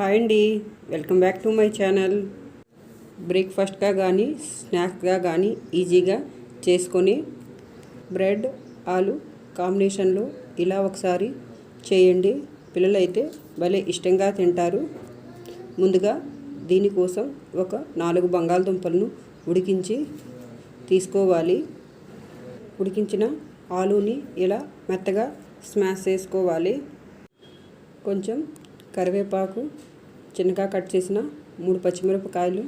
Hi అండి. Welcome back to my channel. బ్రేక్ఫాస్ట్గా కానీ స్నాక్స్గా కానీ ఈజీగా చేసుకొని బ్రెడ్ ఆలు కాంబినేషన్లో ఇలా ఒకసారి చేయండి. పిల్లలైతే భలే ఇష్టంగా తింటారు. ముందుగా దీనికోసం ఒక నాలుగు బంగాళదుంపలను ఉడికించి తీసుకోవాలి. ఉడికించిన ఆలుని ఇలా మెత్తగా స్మాష్ చేసుకోవాలి. కొంచెం కరివేపాకు చిన్నగా కట్ చేసిన మూడు పచ్చిమిరపకాయలు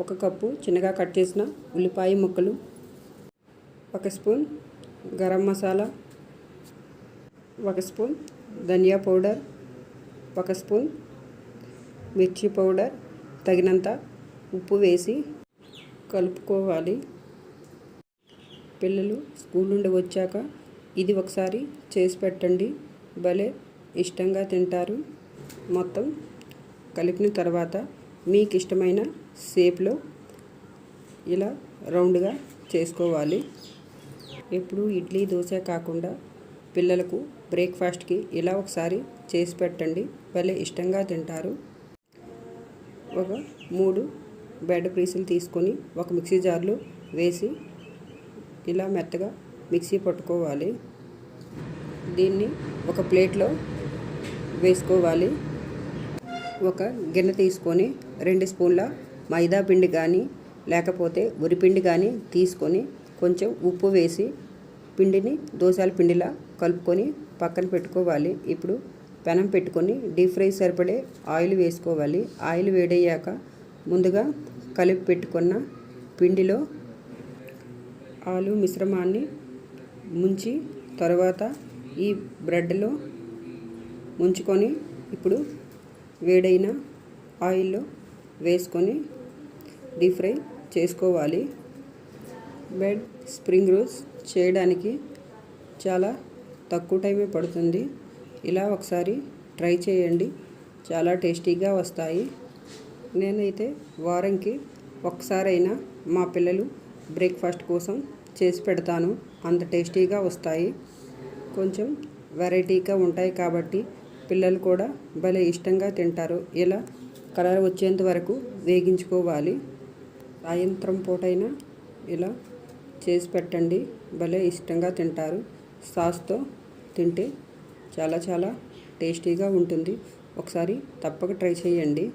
ఒక కప్పు చిన్నగా కట్ చేసిన ఉల్లిపాయ ముక్కలు ఒక స్పూన్ గరం మసాలా ఒక స్పూన్ ధనియా పౌడర్ ఒక స్పూన్ మిర్చి పౌడర్ తగినంత ఉప్పు వేసి కలుపుకోవాలి. పిల్లలు స్కూల్ నుండి వచ్చాక ఇది ఒకసారి చేసి పెట్టండి. భలే ఇష్టంగా తింటారు. మొత్తం కలిపిన తర్వాత మీకు ఇష్టమైన షేప్లో ఇలా రౌండ్గా చేసుకోవాలి. ఎప్పుడు ఇడ్లీ దోశ కాకుండా పిల్లలకు బ్రేక్ఫాస్ట్కి ఇలా ఒకసారి చేసి పెట్టండి. భలే ఇష్టంగా తింటారు. ఒక మూడు బెడ్ పీసులు తీసుకొని ఒక మిక్సీ జార్లో వేసి ఇలా మెత్తగా మిక్సీ పట్టుకోవాలి. దీన్ని ఒక ప్లేట్లో వేసుకోవాలి. ఒక గిన్నె తీసుకొని రెండు స్పూన్ల మైదా పిండి కానీ లేకపోతే ఉరిపిండి కానీ తీసుకొని కొంచెం ఉప్పు వేసి పిండిని దోశాల పిండిలా కలుపుకొని పక్కన పెట్టుకోవాలి. ఇప్పుడు పెనం పెట్టుకొని డీప్ ఫ్రై సరిపడే ఆయిల్ వేసుకోవాలి. ఆయిల్ వేడయ్యాక ముందుగా కలిపి పెట్టుకున్న పిండిలో ఆలు మిశ్రమాన్ని ముంచి తర్వాత ఈ బ్రెడ్లో ముంచుకొని ఇప్పుడు వేడైన ఆయిల్లో వేసుకొని డీప్ ఫ్రై చేసుకోవాలి. బెడ్ స్ప్రింగ్ రోల్స్ చేయడానికి చాలా తక్కువ టైమే పడుతుంది. ఇలా ఒకసారి ట్రై చేయండి. చాలా టేస్టీగా వస్తాయి. నేనైతే వారంకి ఒక్కసారైనా మా పిల్లలు బ్రేక్ఫాస్ట్ కోసం చేసి పెడతాను. అంత టేస్టీగా వస్తాయి. కొంచెం వెరైటీగా ఉంటాయి కాబట్టి పిల్లలు కూడా భలే ఇష్టంగా తింటారు. ఇలా కలర్ వచ్చేంత వరకు వేగించుకోవాలి. సాయంత్రం పూటైనా ఇలా చేసి పెట్టండి. భలే ఇష్టంగా తింటారు. సాస్తో తింటే చాలా చాలా టేస్టీగా ఉంటుంది. ఒకసారి తప్పక ట్రై చేయండి.